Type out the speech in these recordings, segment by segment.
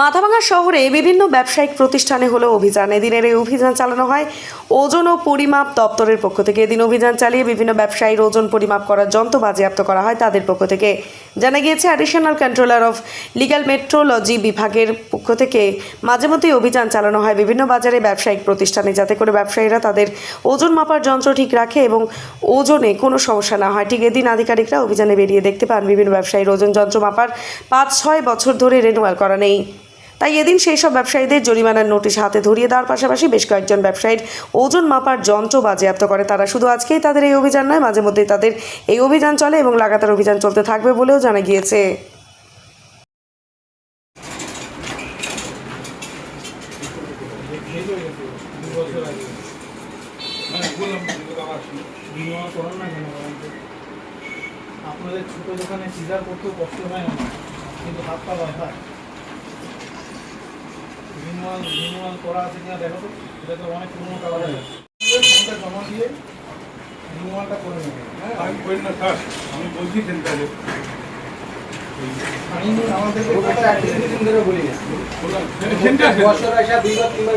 মাথাভাঙা শহরে বিভিন্ন ব্যবসায়িক প্রতিষ্ঠানে হলো অভিযান। এদিনের এই অভিযান চালানো হয় ওজন ও পরিমাপ দপ্তরের পক্ষ থেকে। এদিন অভিযান চালিয়ে বিভিন্ন ব্যবসায়ীর ওজন পরিমাপ করার যন্ত্র বাজেয়াপ্ত করা হয় তাদের পক্ষ থেকে। জানা গিয়েছে additional controller of legal metrology বিভাগের পক্ষ থেকে মাঝে মধ্যেই অভিযান চালানো হয় বিভিন্ন বাজারে ব্যবসায়িক প্রতিষ্ঠানে যাতে করে ব্যবসায়ীরা তাদের ওজন মাপার যন্ত্র ঠিক রাখে এবং ওজনে কোনো সমস্যা না হয়। ঠিক এদিন আধিকারিকরা অভিযানে বেরিয়ে দেখতে পান, বিভিন্ন ব্যবসায়ীর ওজন যন্ত্র মাপার পাঁচ ছয় বছর ধরে রেনুয়াল করা নেই। তাই এদিন সেই সব ব্যবসায়ীদের জরিমানার নোটিশ হাতে ধরিয়ে দেওয়ার পাশাপাশি বেশ কয়েকজন ব্যবসায়ীর ওজন মাপার যন্ত্র বাজেয়াপ্ত করে তারা শুধু আজকেই তাদের এই অভিযান নয়, মাঝে মধ্যেই তাদের এই অভিযান চলে এবং লাগাতার অভিযান চলতে থাকবে বলেও জানা গিয়েছে? আপনাদের ছোট দোকানে সিজার করতেও কষ্ট হয় না, কিন্তু হাত পা ব্যথা বিনিময় বিনিময় করা আছে কিনা দেখো তো এটা তো অনেক পুরোনো টাকা যায় ফোনটা জমা দিয়ে বিনিময়টা করে নেবে। হ্যাঁ? আমি করি না স্যার আমি বলছি সেন্টারে। আমি আমাদেরকে কথা একদিন ধরে বলি না। সেন্টার বছর আসা দুইবার তিনবার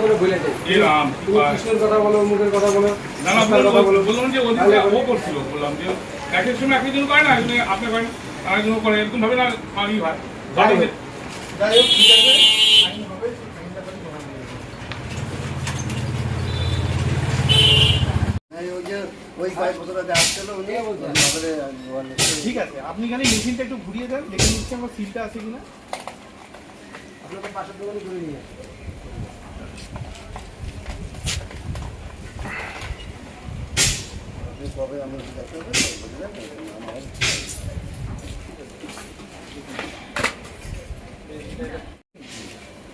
ওই কয়েক বছর আগে আসছিল উনি। ঠিক আছে আপনি খালি মেশিনটা একটু ঘুরিয়ে দেন দেখে নিচ্ছি আমার সিলটা আছে কিনা। আপনাদের পাশের দোকানে করে নিয়ে আপনি কবে আমার দেখতে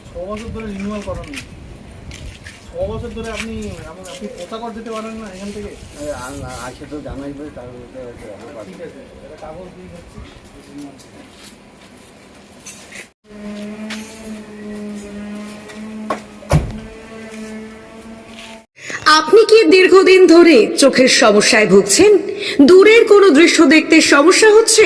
ছ বছর ধরে রিনিউয়াল করানো বছর ধরে আপনি আপনি কোথা কর দিতে পারেন না এখান থেকে? আসে তো জানাইবে তার মধ্যে। ঠিক আছে কাগজ দিয়ে আপনি কি দীর্ঘদিন ধরে চোখের সমস্যায় ভুগছেন? দূরের কোনো দৃশ্য দেখতে সমস্যা হচ্ছে?